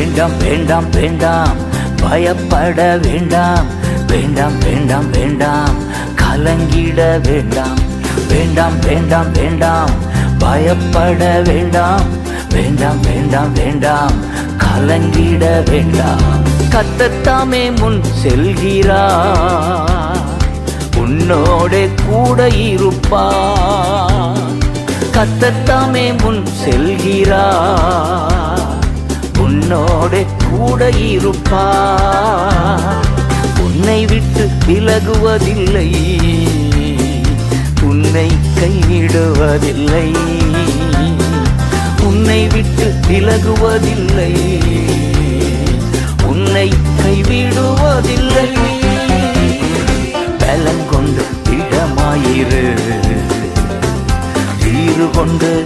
வேண்டாம் வேண்டாம் வேண்டாம். பயப்பட வேண்டாம். வேண்டாம் வேண்டாம் வேண்டாம். கலங்கிட வேண்டாம். வேண்டாம் வேண்டாம் வேண்டாம். பயப்பட வேண்டாம். வேண்டாம் வேண்டாம் வேண்டாம். கலங்கிட வேண்டாம். கத்தத்தாமே முன் செல்கிறா உன்னோட கூட இருப்பா கத்தத்தாமே முன் செல்கிறா உன்னோடு கூட இருப்பா. உன்னை விட்டு விலகுவதில்லை. உன்னை கைவிடுவதில்லை உன்னை விட்டு விலகுவதில்லை. உன்னை கைவிடுவதில்லை. பலம் கொண்டு திடமாயிரு வீறு கொண்டு